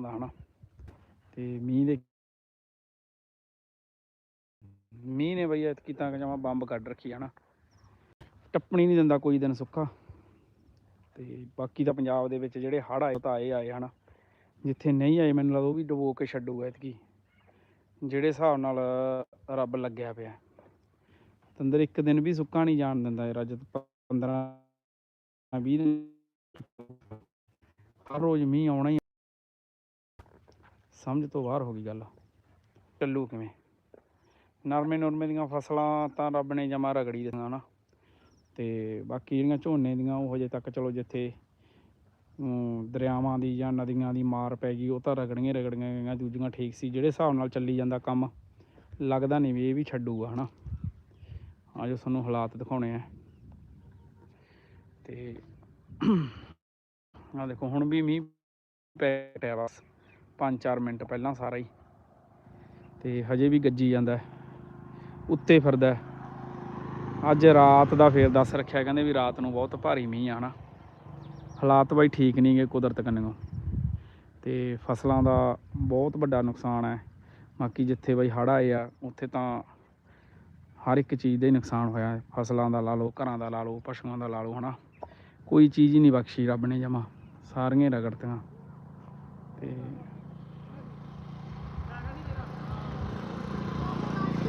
ਦਾ ਹਨਾ। ਤੇ ਮੀਂਹ ਦੇ ਮੀਂਹ ਨੇ ਬਈ ਐਤਕੀ ਤਾਂ ਜਮਾ ਬੰਬ ਕੱਢ ਰੱਖੀ ਆ ਹਨਾ। ਟੱਪਣੀ ਨਹੀਂ ਦਿੰਦਾ ਕੋਈ ਦਿਨ ਸੁੱਕਾ। ਤੇ ਬਾਕੀ ਤਾਂ ਪੰਜਾਬ ਦੇ ਵਿੱਚ ਜਿਹੜੇ ਹੜ੍ਹ ਆਏ ਤਾਂ ਆਏ ਆਏ ਹਨਾ। ਜਿੱਥੇ ਨਹੀਂ ਆਏ, ਮੈਨੂੰ ਲੱਗਦਾ ਉਹ ਵੀ ਡੁਬੋ ਕੇ ਛੱਡੂਗਾ ਇਤਕੀ ਜਿਹੜੇ ਹਿਸਾਬ ਨਾਲ ਰੱਬ ਲੱਗਿਆ ਪਿਆ। ਤੰਦਰ ਇੱਕ ਦਿਨ ਵੀ ਸੁੱਕਾ ਨਹੀਂ ਜਾਣ ਦਿੰਦਾ ਯਾਰ ਅੱਜ 15 20 ਦਿਨ ਹਰ ਰੋਜ਼ ਮੀਂਹ ਆਉਣਾ ਹੀ ਸਮਝ ਤੋਂ ਬਾਹਰ ਹੋ ਗਈ ਗੱਲ। ਚੱਲੂ ਕਿਵੇਂ? ਨਰਮੇ ਨੁਰਮੇ ਦੀਆਂ ਫਸਲਾਂ ਤਾਂ ਰੱਬ ਨੇ ਜਮਾ ਰਗੜੀ ਦਿੱਤੀਆਂ ਨਾ। ਤੇ ਬਾਕੀ ਜਿਹੜੀਆਂ ਝੋਨੇ ਦੀਆਂ ਉਹ ਹਜੇ ਤੱਕ ਚਲੋ ਜਿੱਥੇ ਦਰਿਆਵਾਂ ਦੀ ਜਾਂ ਨਦੀਆਂ ਦੀ ਮਾਰ ਪੈ ਗਈ, ਉਹ ਤਾਂ ਰਗੜੀਆਂ ਰਗੜੀਆਂ ਗਈਆਂ। ਦੂਜੀਆਂ ਠੀਕ ਸੀ, ਜਿਹੜੇ ਹਿਸਾਬ ਨਾਲ ਚੱਲੀ ਜਾਂਦਾ ਕੰਮ, ਲੱਗਦਾ ਨਹੀਂ ਵੀ ਇਹ ਵੀ ਛੱਡੂਗਾ, ਹਨਾ। ਆਜੋ ਤੁਹਾਨੂੰ ਹਾਲਾਤ ਦਿਖਾਉਣੇ ਆ। ਤੇ ਆ ਦੇਖੋ, ਹੁਣ ਵੀ ਮੀਂਹ ਪੈ ਪਿਆ ਬਸ। 5-4 ਮਿੰਟ ਪਹਿਲਾਂ ਸਾਰਾ ਹੀ। ਤੇ ਹਜੇ ਵੀ ਗੱਜੀ ਜਾਂਦਾ ਉੱਤੇ ਫਿਰਦਾ ਅੱਜ ਰਾਤ ਦਾ ਫੇਰ ਦੱਸ ਰੱਖਿਆ, ਕਹਿੰਦੇ ਵੀ ਰਾਤ ਨੂੰ ਬਹੁਤ ਭਾਰੀ ਮੀਂਹ ਆਣਾ ਹਾਲਾਤ ਬਾਈ ਠੀਕ ਨਹੀਂ ਗਏ ਕੁਦਰਤ ਕੰਨਿਓ। ਤੇ ਫਸਲਾਂ ਦਾ ਬਹੁਤ ਵੱਡਾ ਨੁਕਸਾਨ ਹੈ। ਬਾਕੀ ਜਿੱਥੇ ਬਾਈ ਹੜ੍ਹ ਆਏ ਆ, ਉੱਥੇ ਤਾਂ ਹਰ ਇੱਕ ਚੀਜ਼ ਦਾ ਹੀ ਨੁਕਸਾਨ ਹੋਇਆ ਫਸਲਾਂ ਦਾ ਲਾ ਲਓ, ਘਰਾਂ ਦਾ ਲਾ ਲਓ, ਪਸ਼ੂਆਂ ਦਾ ਲਾ ਲਓ ਹਨਾ। ਕੋਈ ਚੀਜ਼ ਹੀ ਨਹੀਂ ਬਖਸ਼ੀ ਰੱਬ ਨੇ ਜਮਾ। ਸਾਰੀਆਂ ਰਗੜਤੀਆਂ। ਤੇ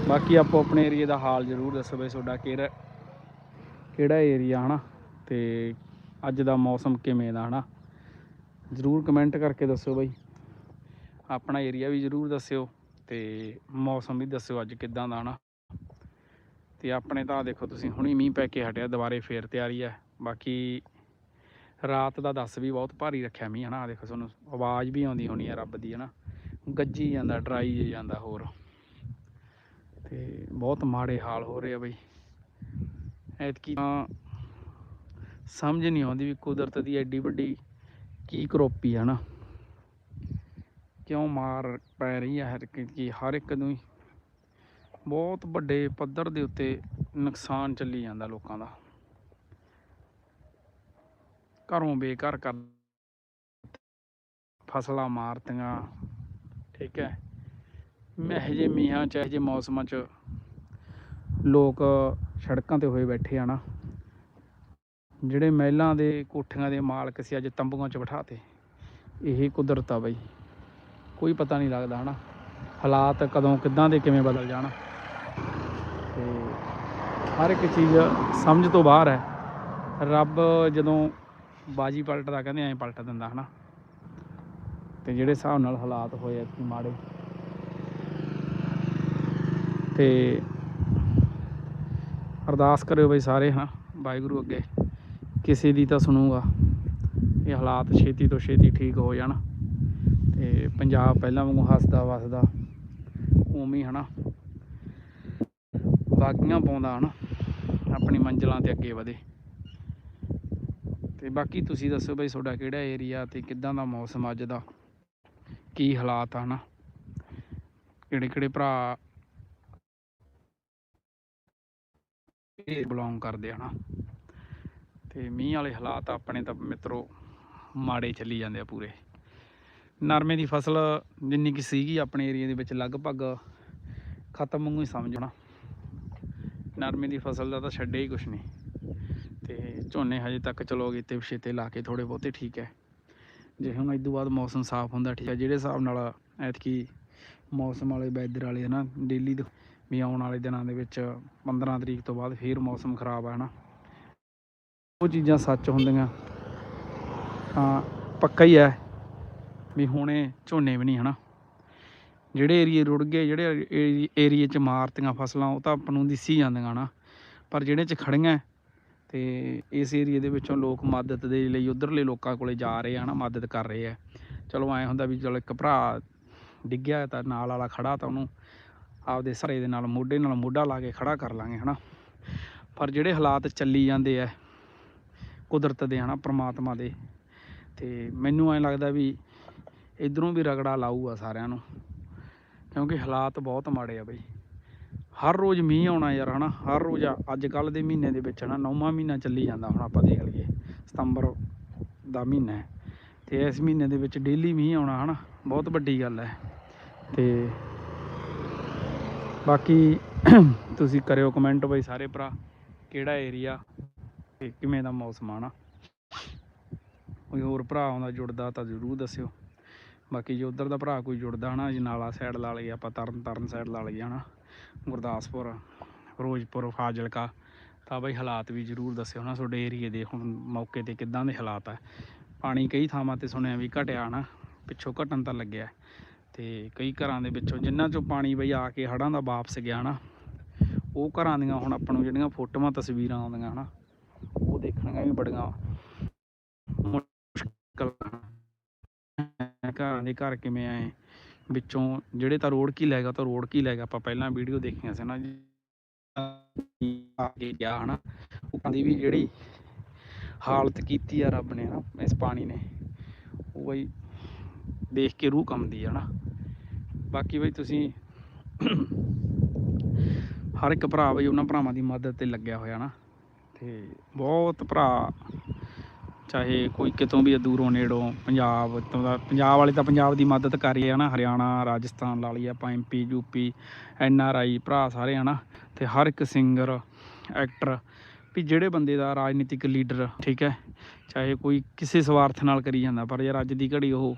ਬਾਕੀ ਆਪੋ ਆਪਣੇ ਏਰੀਏ ਦਾ ਹਾਲ ਜ਼ਰੂਰ ਦੱਸੋ ਬਈ ਤੁਹਾਡਾ ਕਿਹੜਾ ਕਿਹੜਾ ਏਰੀਆ ਹਨਾ? ਤੇ ਅੱਜ ਦਾ ਮੌਸਮ ਕਿਵੇਂ ਦਾ ਹਨਾ? ਜ਼ਰੂਰ ਕਮੈਂਟ ਕਰਕੇ ਦੱਸਿਓ ਬਈ। ਆਪਣਾ ਏਰੀਆ ਵੀ ਜ਼ਰੂਰ ਦੱਸਿਓ ਤੇ ਮੌਸਮ ਵੀ ਦੱਸਿਓ ਅੱਜ ਕਿੱਦਾਂ ਦਾ ਹਨਾ? ਤੇ ਆਪਣੇ ਤਾਂ ਦੇਖੋ ਤੁਸੀਂ ਹੁਣੀ ਮੀਂਹ ਪੈ ਕੇ ਹਟਿਆ, ਦੁਬਾਰੇ ਫੇਰ ਤਿਆਰੀ ਹੈ ਬਾਕੀ ਰਾਤ ਦਾ ਦੱਸ ਵੀ ਬਹੁਤ ਭਾਰੀ ਰੱਖਿਆ ਮੀਂਹ ਹਨਾ। ਆਹ ਦੇਖੋ ਤੁਹਾਨੂੰ ਆਵਾਜ਼ ਵੀ ਆਉਂਦੀ ਹੋਣੀ ਹੈ ਰੱਬ ਦੀ ਹਨਾ। ਗੱਜੀ ਜਾਂਦਾ, ਡਰਾਈ ਜਾਂਦਾ ਹੋਰ। ਤੇ ਬਹੁਤ ਮਾੜੇ ਹਾਲ ਹੋ ਰਹੇ ਆ ਬਈ। ਐਤਕੀ ਤਾਂ ਸਮਝ ਨਹੀਂ ਆਉਂਦੀ ਵੀ ਕੁਦਰਤ ਦੀ ਐਡੀ ਵੱਡੀ ਕੀ ਕਰੋਪੀ ਹੈ ਨਾ। ਕਿਉਂ ਮਾਰ ਪੈ ਰਹੀ ਹੈ ਹਰ ਇੱਕ ਹਰ ਇੱਕ ਨੂੰ ਹੀ। ਬਹੁਤ ਵੱਡੇ ਪੱਧਰ ਦੇ ਉੱਤੇ ਨੁਕਸਾਨ ਚੱਲੀ ਜਾਂਦਾ ਲੋਕਾਂ ਦਾ। ਘਰੋਂ ਬੇਘਰ ਕਰ ਫਸਲਾਂ ਮਾਰਤੀਆਂ, ਠੀਕ ਹੈ। ਇਹੋ ਜਿਹੇ ਮੀਂਹਾਂ ਚ, ਇਹੋ ਜਿਹੇ ਮੌਸਮਾਂ ਚ ਲੋਕ ਸੜਕਾਂ ਤੇ ਹੋਏ ਬੈਠੇ ਆ ਨਾ, ਜਿਹੜੇ ਮਹਿਲਾਂ ਦੇ ਕੋਠੀਆਂ ਦੇ ਮਾਲਕ ਸੀ ਅੱਜ ਤੰਬੂਆਂ 'ਚ ਬਿਠਾਤੇ ਇਹ ਕੁਦਰਤ ਆ ਬਈ। ਕੋਈ ਪਤਾ ਨਹੀਂ ਲੱਗਦਾ ਹਨਾ, ਹਾਲਾਤ ਕਦੋਂ ਕਿੱਦਾਂ ਦੇ ਕਿਵੇਂ ਬਦਲ ਜਾਣ। ਤੇ ਹਰ ਇੱਕ ਚੀਜ਼ ਸਮਝ ਤੋਂ ਬਾਹਰ ਹੈ। ਰੱਬ ਜਦੋਂ ਬਾਜੀ ਪਲਟਦਾ ਕਹਿੰਦੇ ਐਂ ਪਲਟ ਦਿੰਦਾ ਹਨਾ। ਤੇ ਜਿਹੜੇ ਹਿਸਾਬ ਨਾਲ ਹਾਲਾਤ ਹੋਏ ਐ ਮਾੜੇ। ਤੇ ਅਰਦਾਸ ਕਰਿਓ ਬਈ ਸਾਰੇ ਹਾਂ ਵਾਹਿਗੁਰੂ ਅੱਗੇ। ਕਿਸੇ ਦੀ ਤਾਂ ਸੁਣੂਗਾ, ਇਹ ਹਾਲਾਤ ਛੇਤੀ ਤੋਂ ਛੇਤੀ ਠੀਕ ਹੋ ਜਾਣ। ਤੇ ਪੰਜਾਬ ਪਹਿਲਾਂ ਵਾਂਗੂ ਹੱਸਦਾ ਵਸਦਾ, ਉਵੇਂ ਹੀ ਹਨਾ। ਬਾਗੀਆਂ ਪਾਉਂਦਾ ਹਨਾ, ਆਪਣੀ ਮੰਜ਼ਲਾਂ ਤੇ ਅੱਗੇ ਵਧੇ। ਤੇ ਬਾਕੀ ਤੁਸੀਂ ਦੱਸੋ ਬਈ ਤੁਹਾਡਾ ਕਿਹੜਾ ਏਰੀਆ ਤੇ ਕਿੱਦਾਂ ਦਾ ਮੌਸਮ ਅੱਜ ਦਾ? ਕੀ ਹਾਲਾਤ ਆ ਹਨਾ? ਕਿਹੜੇ ਕਿਹੜੇ ਭਰਾ ਇਹ ਬਿਲੋਂਗ ਕਰਦੇ ਆ ਹਨਾ। ਤੇ ਮੀਂਹ ਵਾਲੇ ਹਾਲਾਤ ਆਪਣੇ ਤਾਂ ਮਿੱਤਰੋ ਮਾੜੇ ਚੱਲੀ ਜਾਂਦੇ ਆ ਪੂਰੇ। ਨਰਮੇ ਦੀ ਫਸਲ ਜਿੰਨੀ ਕਿ ਸੀਗੀ ਆਪਣੇ ਏਰੀਆ ਦੇ ਵਿੱਚ ਲਗਭਗ ਖਤਮ ਵਾਂਗੂ ਹੀ ਸਮਝਣਾ ਨਰਮੇ ਦੀ ਫਸਲ ਦਾ ਤਾਂ ਛੱਡੇ ਹੀ ਕੁਛ ਨਹੀਂ। ਤੇ ਝੋਨੇ ਹਜੇ ਤੱਕ ਚਲੋ ਤੇ ਛੇਤੇ ਲਾ ਕੇ ਥੋੜੇ ਬਹੁਤੇ ਠੀਕ ਹੈ। ਜੇ ਹੁਣ ਇਦੋਂ ਬਾਅਦ ਮੌਸਮ ਸਾਫ਼ ਹੁੰਦਾ ਠੀਕ ਹੈ, ਜਿਹੜੇ ਹਿਸਾਬ ਨਾਲ ਐਤਕੀ ਮੌਸਮ ਵਾਲੇ ਵੈਦਰ ਵਾਲੇ ਨਾ ਡੇਲੀ ਵੀ ਆਉਣ ਵਾਲੇ ਦਿਨਾਂ ਦੇ ਵਿੱਚ 15 ਤਰੀਕ ਤੋਂ ਬਾਅਦ ਫੇਰ ਮੌਸਮ ਖਰਾਬ ਆ ਨਾ ਉਹ ਚੀਜ਼ਾਂ ਸੱਚ ਹੁੰਦੀਆਂ। ਤਾਂ ਪੱਕਾ ਹੀ ਹੈ ਵੀ ਹੁਣੇ ਝੋਨੇ ਵੀ ਨਹੀਂ, ਹਨਾ। ਜਿਹੜੇ ਏਰੀਏ ਰੁੜ ਗਏ, ਜਿਹੜੇ ਏਰੀਏ 'ਚ ਮਾਰਤੀਆਂ ਫਸਲਾਂ, ਉਹ ਤਾਂ ਆਪਾਂ ਨੂੰ ਦਿਸੀ ਜਾਂਦੀਆਂ ਨਾ ਪਰ ਜਿਹੜੇ 'ਚ ਖੜੀਆਂ ਤੇ ਇਸ ਏਰੀਏ ਦੇ ਵਿੱਚੋਂ ਲੋਕ ਮਦਦ ਦੇ ਲਈ ਉਧਰਲੇ ਲੋਕਾਂ ਕੋਲੇ ਜਾ ਰਹੇ ਆ ਨਾ ਮਦਦ ਕਰ ਰਹੇ ਆ। ਚਲੋ ਐ ਹੁੰਦਾ ਵੀ ਚਲੋ ਇੱਕ ਭਰਾ ਡਿੱਗਿਆ ਤਾਂ ਨਾਲ ਵਾਲਾ ਖੜਾ ਤਾਂ ਉਹਨੂੰ ਆਪਦੇ ਸਰੇ ਦੇ ਨਾਲ ਮੋਢੇ ਨਾਲ ਮੋਢਾ ਲਾ ਕੇ ਖੜਾ ਕਰ ਲਾਂਗੇ, ਹਨਾ? ਪਰ ਜਿਹੜੇ ਹਾਲਾਤ ਚੱਲੀ ਜਾਂਦੇ ਆ, ਕੁਦਰਤ ਦੇ, ਹਨਾ, ਪ੍ਰਮਾਤਮਾ ਦੇ, ਤੇ ਮੈਨੂੰ ਐਂ ਲੱਗਦਾ ਵੀ ਇਧਰੋਂ ਵੀ ਰਗੜਾ ਲਾਊਗਾ ਸਾਰਿਆਂ ਨੂੰ, ਕਿਉਂਕਿ ਹਾਲਾਤ ਬਹੁਤ ਮਾੜੇ ਆ ਬਈ। ਹਰ ਰੋਜ਼ ਮੀਂਹ ਆਉਣਾ ਯਾਰ, ਹਨਾ? ਹਰ ਰੋਜ਼ ਅੱਜ ਕੱਲ ਦੇ ਮਹੀਨੇ ਦੇ ਵਿੱਚ, ਹਨਾ? ਨੌਵਾਂ ਮਹੀਨਾ ਚੱਲੀ ਜਾਂਦਾ, ਹੁਣ ਆਪਾਂ ਦੇਖ ਲਈਏ, ਸਤੰਬਰ ਦਾ ਮਹੀਨਾ ਹੈ, ਤੇ ਇਸ ਮਹੀਨੇ ਦੇ ਵਿੱਚ ਡੇਲੀ ਮੀਂਹ ਆਉਣਾ, ਹਨਾ? ਬਹੁਤ ਵੱਡੀ ਗੱਲ ਹੈ, ਤੇ ਬਾਕੀ ਤੁਸੀਂ ਕਰਿਓ ਕਮੈਂਟ ਬਈ ਸਾਰੇ ਭਰਾ, ਕਿਹੜਾ ਏਰੀਆ ਤੇ ਕਿਵੇਂ ਦਾ ਮੌਸਮ ਆਣਾ ਕੋਈ ਹੋਰ ਭਰਾ ਆਉਂਦਾ ਜੁੜਦਾ ਤਾਂ ਜ਼ਰੂਰ ਦੱਸਿਓ। ਬਾਕੀ ਜੇ ਉਧਰ ਦਾ ਭਰਾ ਕੋਈ ਜੁੜਦਾ ਹਨਾ, ਜੀ ਨਾਲਾ ਸਾਈਡ ਲਾ ਲਈਏ ਆਪਾਂ, ਤਰਨ ਤਾਰਨ ਸਾਈਡ ਲਾ ਲਈਏ ਹਨਾ, ਗੁਰਦਾਸਪੁਰ, ਫਿਰੋਜ਼ਪੁਰ, ਫਾਜ਼ਿਲਕਾ, ਤਾਂ ਬਈ ਹਾਲਾਤ ਵੀ ਜ਼ਰੂਰ ਦੱਸਿਓ ਨਾ ਤੁਹਾਡੇ ਏਰੀਏ ਦੇ ਹੁਣ ਮੌਕੇ ਤੇ ਕਿੱਦਾਂ ਦੇ ਹਾਲਾਤ ਆ। ਪਾਣੀ ਕਈ ਥਾਵਾਂ ਤੇ ਸੁਣਿਆ ਵੀ ਘਟਿਆ ਨਾ ਪਿੱਛੋਂ ਘਟਣ ਤਾਂ ਲੱਗਿਆ। ਤੇ ਕਈ ਘਰਾਂ ਦੇ ਵਿੱਚੋਂ ਜਿੰਨਾਂ ਚੋਂ ਪਾਣੀ ਬਈ ਆ ਕੇ ਹੜਾਂ ਦਾ ਵਾਪਸ ਗਿਆ ਨਾ, ਉਹ ਘਰਾਂ ਦੀਆਂ ਹੁਣ ਆਪਾਂ ਨੂੰ ਜਿਹੜੀਆਂ ਫੋਟੋਆਂ, ਤਸਵੀਰਾਂ ਆਉਂਦੀਆਂ ਹਨਾ, ਉਹ ਦੇਖਣੀਆਂ ਵੀ ਬੜੀਆਂ ਮੁਸ਼ਕਲ ਘਰਾਂ ਦੇ ਘਰ ਕਿਵੇਂ ਆਏ, ਵਿੱਚੋਂ ਜਿਹੜੇ ਤਾਂ ਰੋਡ ਕੀ ਲੈ ਗਿਆ ਤਾਂ ਰੋਡ ਕੀ ਲੈ ਗਿਆ, ਆਪਾਂ ਪਹਿਲਾਂ ਵੀਡੀਓ ਦੇਖੀਆਂ ਸੀ ਨਾ ਆ ਕੇ ਗਿਆ ਹਨਾ, ਉਹ ਕਹਿੰਦੀ ਵੀ ਜਿਹੜੀ ਹਾਲਤ ਕੀਤੀ ਆ ਰੱਬ ਨੇ ਨਾ ਇਸ ਪਾਣੀ ਨੇ, ਉਹ ਬਈ ਦੇਖ ਕੇ ਰੂਹ ਕੰਮਦੀ ਆ ਨਾ ਬਾਕੀ ਬਈ ਤੁਸੀਂ ਹਰ ਇੱਕ ਭਰਾ ਬਈ ਉਹਨਾਂ ਭਰਾਵਾਂ ਦੀ ਮਦਦ ਤੇ ਲੱਗਿਆ ਹੋਇਆ ਨਾ ਤੇ ਬਹੁਤ ਭਰਾ, ਚਾਹੇ ਕੋਈ ਕਿਤੋਂ ਵੀ ਦੂਰੋਂ ਨੇੜੋਂ, ਪੰਜਾਬ ਤੋਂ ਦਾ, ਪੰਜਾਬ ਵਾਲੇ ਤਾਂ ਪੰਜਾਬ ਦੀ ਮਦਦ ਕਰ ਰਹੇ ਆ ਨਾ ਹਰਿਆਣਾ, ਰਾਜਸਥਾਨ ਲਾ ਲਈ ਆਪਾਂ MP UP N R I, ਭਰਾ ਸਾਰੇ, ਹਨਾ? ਤੇ ਹਰ ਇੱਕ ਸਿੰਗਰ, ਐਕਟਰ ਵੀ ਜਿਹੜੇ ਬੰਦੇ ਦਾ ਰਾਜਨੀਤਿਕ ਲੀਡਰ, ਠੀਕ ਹੈ? ਚਾਹੇ ਕੋਈ ਕਿਸੇ ਸਵਾਰਥ ਨਾਲ ਕਰੀ ਜਾਂਦਾ, ਪਰ ਯਾਰ ਅੱਜ ਦੀ ਘੜੀ ਉਹ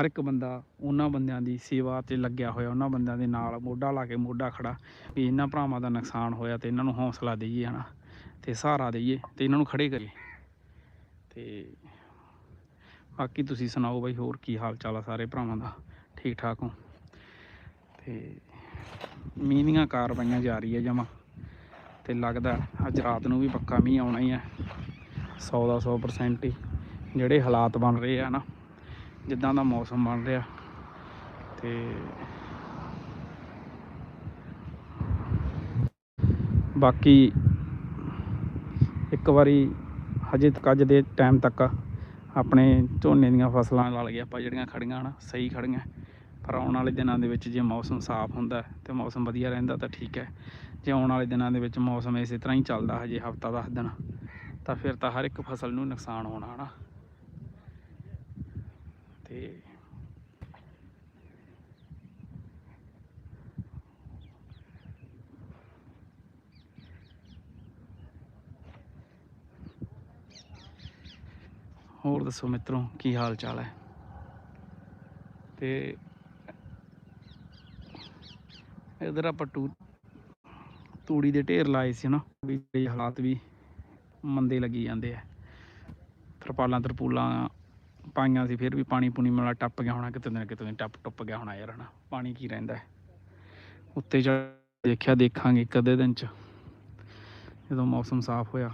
ਹਰ ਇੱਕ ਬੰਦਾ ਉਹਨਾਂ ਬੰਦਿਆਂ ਦੀ ਸੇਵਾ ਤੇ ਲੱਗਿਆ ਹੋਇਆ, ਉਹਨਾਂ ਬੰਦਿਆਂ ਦੇ ਨਾਲ ਮੋਢਾ ਲਾ ਕੇ ਮੋਢਾ ਖੜਾ, ਵੀ ਇਹਨਾਂ ਭਰਾਵਾਂ ਦਾ ਨੁਕਸਾਨ ਹੋਇਆ ਤੇ ਇਹਨਾਂ ਨੂੰ ਹੌਸਲਾ ਦਈਏ ਹਨਾ, ਤੇ ਸਹਾਰਾ ਦਈਏ ਤੇ ਇਹਨਾਂ ਨੂੰ ਖੜੇ ਕਰੀਏ। ਤੇ ਬਾਕੀ ਤੁਸੀਂ ਸੁਣਾਓ ਬਾਈ, ਹੋਰ ਕੀ ਹਾਲ ਚਾਲ ਆ ਸਾਰੇ ਭਰਾਵਾਂ ਦਾ? ਠੀਕ ਠਾਕ ਹੋ? ਤੇ ਮੀਂਹ ਦੀਆਂ ਕਾਰਵਾਈਆਂ ਜਾਰੀ ਹੈ ਜਮਾ, ਤੇ ਲੱਗਦਾ ਅੱਜ ਰਾਤ ਨੂੰ ਵੀ ਪੱਕਾ ਮੀਂਹ ਆਉਣਾ ਹੀ ਹੈ 100 ਦਾ 100% ਹੀ ਜਿਹੜੇ ਹਾਲਾਤ ਬਣ ਰਹੇ ਆ ਨਾ। ਜਿੱਦਾਂ ਦਾ ਮੌਸਮ ਬਣ ਰਿਹਾ। ਤੇ ਬਾਕੀ ਇੱਕ ਵਾਰੀ ਹਜੇ ਤੱਕ ਅੱਜ ਦੇ ਟਾਈਮ ਤੱਕ ਆਪਣੇ ਝੋਨੇ ਦੀਆਂ ਫਸਲਾਂ ਲਾ ਲਈਏ ਆਪਾਂ ਜਿਹੜੀਆਂ ਖੜੀਆਂ ਹਨ, ਸਹੀ ਖੜੀਆਂ। ਪਰ ਆਉਣ ਵਾਲੇ ਦਿਨਾਂ ਦੇ ਵਿੱਚ ਜੇ ਮੌਸਮ ਸਾਫ਼ ਹੁੰਦਾ ਹੈ ਤੇ ਮੌਸਮ ਵਧੀਆ ਰਹਿੰਦਾ ਤਾਂ ਠੀਕ ਹੈ। ਜੇ ਆਉਣ ਵਾਲੇ ਦਿਨਾਂ ਦੇ ਵਿੱਚ ਮੌਸਮ ਇਸੇ ਤਰ੍ਹਾਂ ਹੀ ਚੱਲਦਾ ਹਜੇ ਹਫਤਾ ਦਸ ਦਿਨ, ਤਾਂ ਫਿਰ ਤਾਂ ਹਰ ਇੱਕ ਫਸਲ ਨੂੰ ਨੁਕਸਾਨ ਹੋਣਾ ਹਨਾ। ਤੇ ਹੋਰ ਦੱਸੋ ਮਿੱਤਰੋ, ਕੀ ਹਾਲ ਚਾਲ ਹੈ? ਤੇ ਇਧਰ ਆਪਾਂ ਟੂ ਤੂੜੀ ਦੇ ਢੇਰ ਲਾਏ ਸੀ ਨਾ, ਵੀ ਹਾਲਾਤ ਵੀ ਮੰਦੇ ਲੱਗੀ ਜਾਂਦੇ ਆ। ਤਰਪਾਲਾਂ ਤਰਪੂਲਾਂ ਪਾਈਆਂ ਸੀ, ਫਿਰ ਵੀ ਪਾਣੀ ਪੂਣੀ ਮੇਲਾ ਟੱਪ ਗਿਆ ਹੋਣਾ, ਕਿਤੇ ਨਾ ਕਿਤੇ ਟੱਪ ਟੁੱਪ ਗਿਆ ਹੋਣਾ ਯਾਰ, ਹਨਾ। ਪਾਣੀ ਕੀ ਰਹਿੰਦਾ ਉੱਤੇ ਜਾ ਦੇਖਿਆ, ਦੇਖਾਂਗੇ ਇੱਕ ਅੱਧੇ ਦਿਨ ਚ, ਜਦੋਂ ਮੌਸਮ ਸਾਫ਼ ਹੋਇਆ।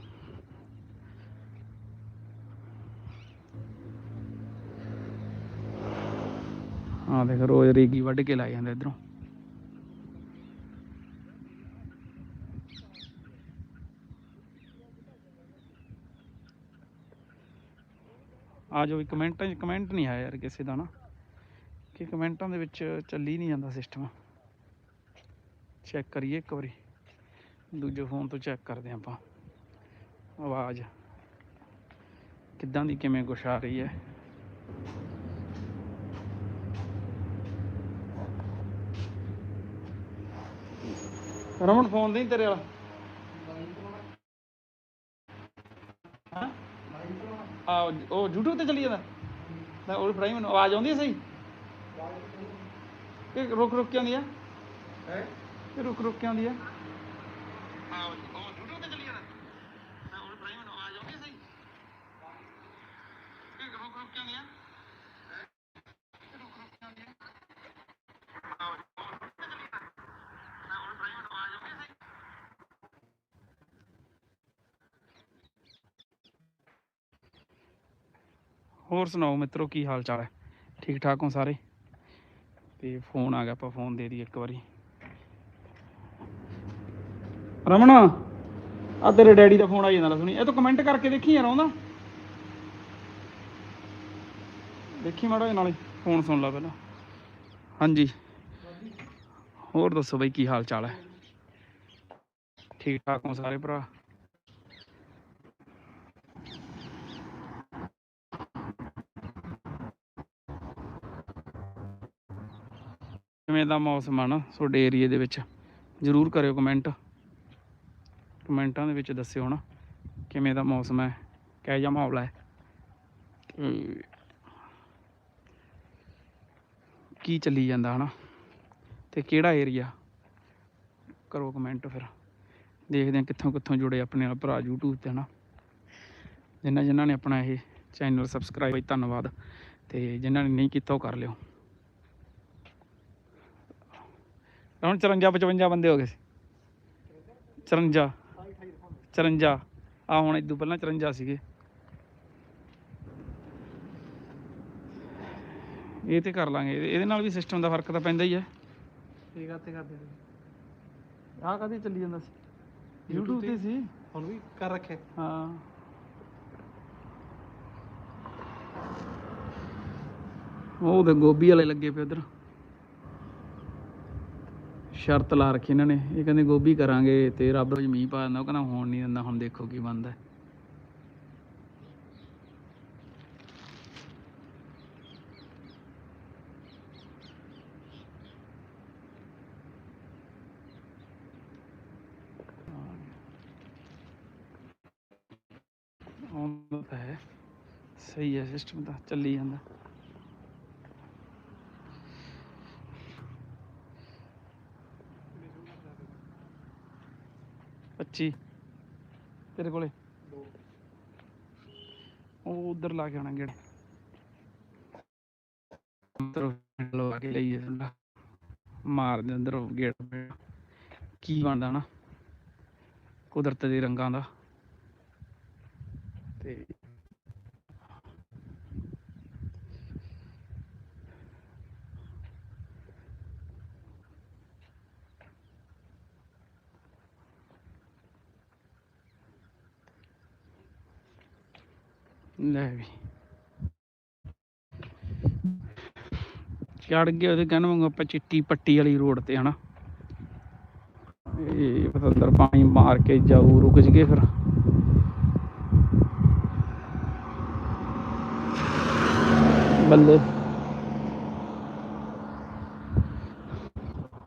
ਹਾਂ ਦੇਖ, ਰੋਜ਼ ਰੇਗੀ ਵੱਢ ਕੇ ਲਾਈ ਜਾਂਦਾ ਇਧਰੋਂ। ਆ ਜਾਓ ਵੀ ਕਮੈਂਟਾਂ 'ਚ ਕਮੈਂਟ ਨਹੀਂ ਆਇਆ ਯਾਰ ਕਿਸੇ ਦਾ ਨਾ, ਕਿ ਕਮੈਂਟਾਂ ਦੇ ਵਿੱਚ ਚੱਲੀ ਨਹੀਂ ਜਾਂਦਾ ਸਿਸਟਮ ਚੈੱਕ ਕਰੀਏ ਇੱਕ ਵਾਰੀ। ਦੂਜੇ ਫੋਨ ਤੋਂ ਚੈੱਕ ਕਰਦੇ ਹਾਂ ਆਪਾਂ। ਆਵਾਜ਼। ਕਿੱਦਾਂ ਦੀ ਕਿਵੇਂ ਕੁਛ ਆ ਰਹੀ ਹੈ? ਰਮਨ ਫੋਨ ਦੇ ਤੇਰੇ ਵਾਲਾ? ਆ ਉਹ YouTube ਤੇ ਚੱਲੀ ਜਾਂਦਾ? ਤਾਂ ਉਹ ਫੜਾਈ ਮੈਨੂੰ ਆਵਾਜ਼ ਆਉਂਦੀ ਹੈ ਸਹੀ? ਕਿ ਰੁਕ ਰੁਕ ਕੇ ਆਉਂਦੀ ਆ? ਹੈ? ਕਿ ਰੁਕ ਰੁਕ ਕੇ ਆਉਂਦੀ ਆ ਹਾਂ ਉਹ YouTube ਤੇ ਚੱਲੀ ਜਾਂਦਾ ਤਾਂ ਉਹ ਫੜਾਈ ਮੈਨੂੰ ਆਵਾਜ਼ ਆਉਂਦੀ ਹੈ ਸਹੀ ਕਿ ਰੁਕ ਰੁਕ ਕੇ ਆਉਂਦੀ ਆ ਹੋਰ ਸੁਣਾਓ ਮਿੱਤਰੋ, ਕੀ ਹਾਲ ਚਾਲ ਹੈ? ਠੀਕ ਠਾਕ ਹੋ ਸਾਰੇ? ਤੇ ਫੋਨ ਆ ਗਿਆ, ਆਪਾਂ ਫੋਨ ਦੇ ਦਈਏ ਇੱਕ ਵਾਰੀ। ਰਮਨ ਆ ਤੇਰੇ ਡੈਡੀ ਦਾ ਫੋਨ ਆਈ ਜਾਂਦਾ ਸੁਣੀ। ਇਹ ਤੂੰ ਕਮੈਂਟ ਕਰਕੇ ਦੇਖੀ ਯਾਰ ਆਉਂਦਾ ਦੇਖੀ ਮਾੜਾ ਨਾਲੇ ਫੋਨ ਸੁਣ ਲੈ ਪਹਿਲਾਂ। ਹਾਂਜੀ। ਹੋਰ ਦੱਸੋ ਬਈ, ਕੀ ਹਾਲ ਚਾਲ ਹੈ? ਠੀਕ ਠਾਕ ਹੋ ਸਾਰੇ ਭਰਾ? ਕਿਵੇਂ ਦਾ ਮੌਸਮ ਆ ਨਾ ਤੁਹਾਡੇ ਏਰੀਏ ਦੇ ਵਿੱਚ? ਜਰੂਰ ਕਰਿਓ ਕਮੈਂਟ ਕਮੈਂਟਾਂ ਦੇ ਵਿੱਚ ਦੱਸਿਓ ਨਾ ਕਿਵੇਂ ਦਾ ਮੌਸਮ ਹੈ, ਕਿਹੋ ਜਿਹਾ ਮਾਹੌਲ ਹੈ। ਤੇ ਕੀ ਚੱਲੀ ਜਾਂਦਾ ਹਨਾ? ਤੇ ਕਿਹੜਾ ਏਰੀਆ ਕਰੋ ਕਮੈਂਟ ਫਿਰ। ਦੇਖਦੇ ਹਾਂ ਕਿੱਥੋਂ ਕਿੱਥੋਂ ਜੁੜੇ ਆਪਣੇ ਨਾਲ ਭਰਾ YouTube ਤੇ ਹਨਾ। ਜਿਨ੍ਹਾਂ ਜਿਨ੍ਹਾਂ ਨੇ ਆਪਣਾ ਇਹ ਚੈਨਲ ਸਬਸਕ੍ਰਾਈਬ ਧੰਨਵਾਦ। ਤੇ ਜਿਨ੍ਹਾਂ ਨੇ ਨਹੀਂ ਕੀਤਾ, ਉਹ ਕਰ ਲਿਓ। ਹੁਣ 54 55 ਬੰਦੇ ਹੋ ਗਏ ਸੀ। 54 54 ਆ ਹੁਣ ਇਦੋਂ ਪਹਿਲਾਂ 54 ਸੀਗੇ। ਇਹ ਤੇ ਕਰ ਲਾਂਗੇ ਇਹਦੇ ਇਹਦੇ ਨਾਲ ਵੀ ਸਿਸਟਮ ਦਾ ਫ਼ਰਕ ਤਾਂ ਪੈਂਦਾ ਹੀ ਹੈ। ਠੀਕ ਆ ਤੇ ਕਰਦੇ ਆਹ ਕਦੇ ਚੱਲੀ ਜਾਂਦਾ ਸੀ? YouTube ਤੇ ਸੀ? ਹੁਣ ਵੀ ਕਰ ਰੱਖਿਆ। ਹਾਂ। ਉਹ ਤੇ ਗੋਭੀ ਵਾਲੇ ਲੱਗੇ ਪਏ ਉਧਰ। ਸ਼ਰਤ ਲਾ ਰੱਖੀ ਇਹਨਾਂ ਨੇ। ਇਹ ਕਹਿੰਦੇ, ਗੋਭੀ ਕਰਾਂਗੇ ਤੇ ਰੱਬ ਰੋਜ਼ ਮੀਂਹ ਪਾ ਦਿੰਦਾ। ਉਹ ਕਹਿੰਦਾ, ਹੋਣ ਨਹੀਂ ਦਿੰਦਾ, ਹੁਣ ਦੇਖੋ ਕੀ ਬਣਦਾ ਆਉਂਦਾ ਤਾਂ ਹੈ। ਸਹੀ ਹੈ ਸਿਸਟਮ ਤਾਂ ਚੱਲੀ ਜਾਂਦਾ। ਪੱਚੀ। ਤੇਰੇ ਕੋਲੇ? ਉਹ ਉਧਰ ਲਾ ਕੇ ਆਣਾ ਗੇੜ। ਅੰਦਰ ਲਵਾ ਕੇ ਲਈਏ ਠੰਡਾ ਮਾਰ ਦੇ ਅੰਦਰ ਗੇੜ। ਕੀ ਬਣਦਾ ਨਾ ਕੁਦਰਤ ਦੇ ਰੰਗਾਂ ਦਾ। ਤੇ ਲੈ ਵੀ। ਚੜ ਗਏ ਉਹਦੇ ਕਹਿਣ ਵਾਂਗੂ ਆਪਾਂ ਚਿੱਟੀ ਪੱਟੀ ਵਾਲੀ ਰੋਡ ਤੇ, ਹਨਾ। ਇਹ ਪਤੰਦਰ ਪਾਣੀ ਮਾਰ ਕੇ ਜਾਊ, ਰੁਕ ਜਗੇ ਫਿਰ। ਬੱਲੇ।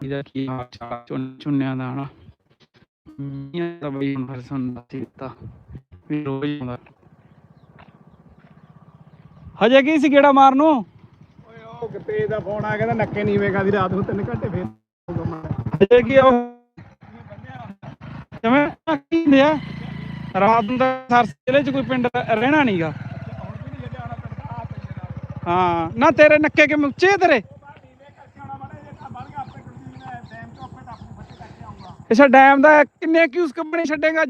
ਇਹਦਾ ਕੀ ਹਾਲ ਚਾਲ ਚੁੰਨਿਆਂ ਦਾ, ਹਨਾ। ਮੀਆਂ ਦਾ ਬਈ ਹੁਣ ਫਿਰ ਸੁਣਦਾ ਸੀ ਦਿੱਤਾ ਵੀ ਰੋਜ਼ ਆਉਂਦਾ। ਹਜੇ ਕੀ ਸੀ ਗੇੜਾ ਮਾਰਨ? ਨੂੰ ਓਏ ਉਹ ਕਿਤੇ ਦਾ ਫੋਨ ਆ ਕਹਿੰਦਾ ਨੱਕੇ ਨੀਵੇਂ ਦੀ ਰਾਤ ਨੂੰ 3 ਘੰਟੇ ਫੇਰ ਹਜੇ ਕੀ ਉਹ? ਜਿਵੇਂ ਕੀ ਹੁੰਦੇ ਆ? ਰਾਤ ਨੂੰ ਤਾਂ ਸਰ ਜ਼ਿਲ੍ਹੇ ਚ ਕੋਈ ਪਿੰਡ ਰਹਿਣਾ ਨਹੀਂਗਾ ਆ ਹਾਂ ਨਾ ਤੇਰੇ ਨੱਕੇ ਉੱਚੇ ਆ ਤੇਰੇ? ਅੱਛਾ ਡੈਮ ਦਾ ਕਿੰਨੇ ਕਿਊਸ ਕੰਪਨੀ ਛੱਡੇਗਾ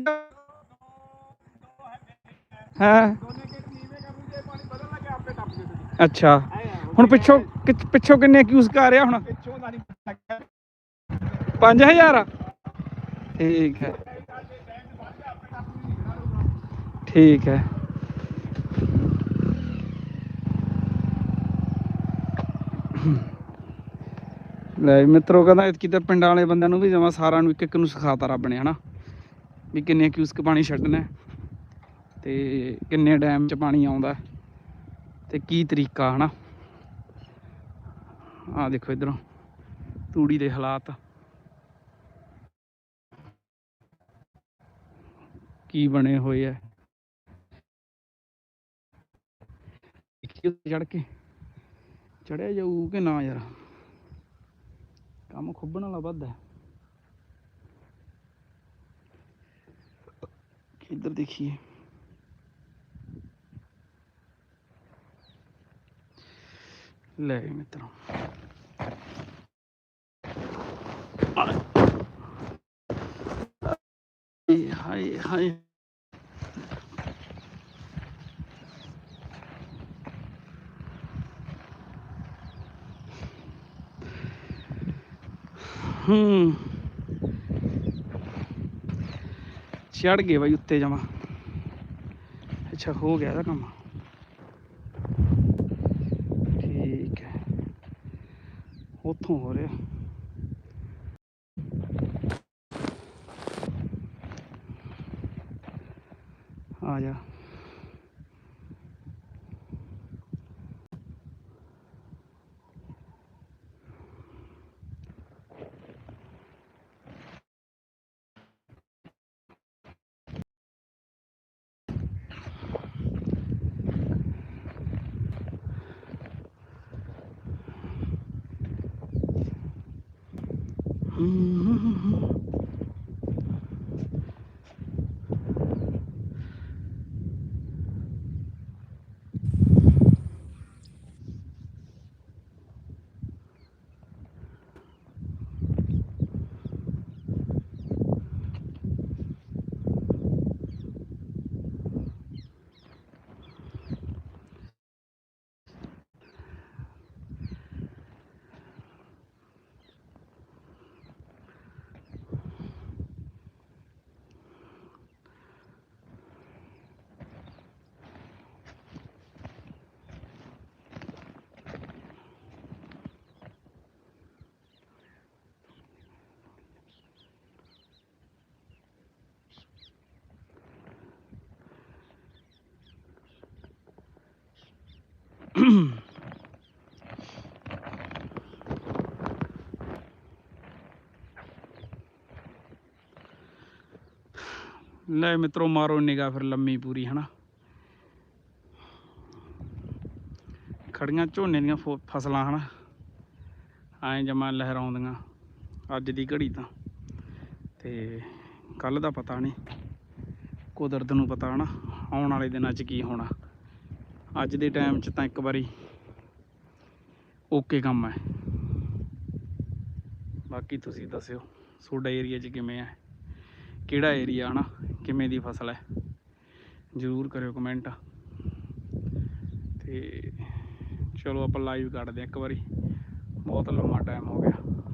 ਹਾਂ ਦੋਨੇ ਗੇਟ ਨੀਵੇਂ ਕਰ ਨੂੰ ਜੇ ਪਾਣੀ ਬਦਲ ਲੱਗੇ ਆਪੇ ਟੱਪ ਜੇ ਤੁਸੀਂ ਅੱਛਾ। ਹੁਣ ਪਿੱਛੋਂ ਕਿ- ਪਿੱਛੋਂ ਕਿੰਨੇ ਕਿਊਸ ਕਾ ਰਿਹਾ ਹੁਣ? ਪਿੱਛੋਂ ਦਾ ਨਹੀਂ ਲੱਗਿਆ 5000 ਠੀਕ ਹੈ। ਠੀਕ ਹੈ। ਲੈ ਵੀ ਮਿੱਤਰੋ, ਕਹਿੰਦਾ ਇਤਕੀ ਤਾਂ ਪਿੰਡਾਂ ਵਾਲੇ ਬੰਦਿਆਂ ਨੂੰ ਵੀ ਜਮਾ ਸਾਰਿਆਂ ਨੂੰ ਇੱਕ ਇੱਕ ਨੂੰ ਸਿਖਾਤਾ ਰੱਬ ਨੇ, ਹਨਾ? ਵੀ ਕਿੰਨੇ ਕਿਊਸਕ ਪਾਣੀ ਛੱਡਣਾ ਹੈ ਤੇ ਕਿੰਨੇ ਡੈਮ 'ਚ ਪਾਣੀ ਆਉਂਦਾ ਹੈ। ਤੇ ਕੀ ਤਰੀਕਾ ਹਨਾ? ਆਹ ਦੇਖੋ ਇਧਰੋਂ, ਤੂੜੀ ਦੇ ਹਾਲਾਤ। ਕੀ ਬਣੇ ਹੋਏ ਐ ਚੜ ਕੇ ਚੜਿਆ ਜਾਊ ਕਿ ਨਾ ਯਾਰ? ਕੰਮ ਖੁੱਬਣ ਵਾਲਾ ਵੱਧ ਹੈ। ਕਿੱਧਰ ਦੇਖੀਏ। ਲੈ ਵੀ ਮਿੱਤਰੋ ਹਾਏ ਹਾਏ ਹਾਏ ਹੂੰ ਚੜ ਗਏ ਬਾਈ ਉੱਤੇ ਜਮਾ ਅੱਛਾ ਹੋ ਗਿਆ ਇਹਦਾ ਕੰਮ ਠੀਕ ਹੈ ਉੱਥੋਂ ਹੋ ਰਿਹਾ? ਆ ਜਾ। ਲੈ ਮਿੱਤਰੋ, ਮਾਰੋ ਨਿਗਾ ਫਿਰ ਲੰਮੀ ਪੂਰੀ, ਹਨਾ? ਖੜੀਆਂ ਝੋਨੇ ਦੀਆਂ ਫੋ- ਫਸਲਾਂ, ਹਨਾ? ਐਂ ਜਮਾ ਲਹਿਰਾਉਂਦੀਆਂ, ਅੱਜ ਦੀ ਘੜੀ ਤਾਂ। ਤੇ ਕੱਲ ਦਾ ਪਤਾ ਨਹੀਂ ਕੁਦਰਤ ਨੂੰ ਪਤਾ, ਹਨਾ? ਆਉਣ ਵਾਲੇ ਦਿਨਾਂ 'ਚ ਕੀ ਹੋਣਾ। ਅੱਜ ਦੇ ਟਾਈਮ 'ਚ ਤਾਂ ਇੱਕ ਵਾਰੀ ਓਕੇ ਕੰਮ ਹੈ। ਬਾਕੀ ਤੁਸੀਂ ਦੱਸਿਓ, ਤੁਹਾਡਾ ਏਰੀਆ 'ਚ ਕਿਵੇਂ ਹੈ? ਕਿਹੜਾ ਏਰੀਆ ਹਨਾ? ਕਿਵੇਂ ਦੀ ਫਸਲ ਹੈ? ਜ਼ਰੂਰ ਕਰਿਓ ਕਮੈਂਟ ਤੇ ਚਲੋ ਆਪਾਂ ਲਾਈਵ ਕੱਢਦੇ ਹਾਂ ਇੱਕ ਵਾਰੀ। ਬਹੁਤ ਲੰਮਾ ਟਾਈਮ ਹੋ ਗਿਆ।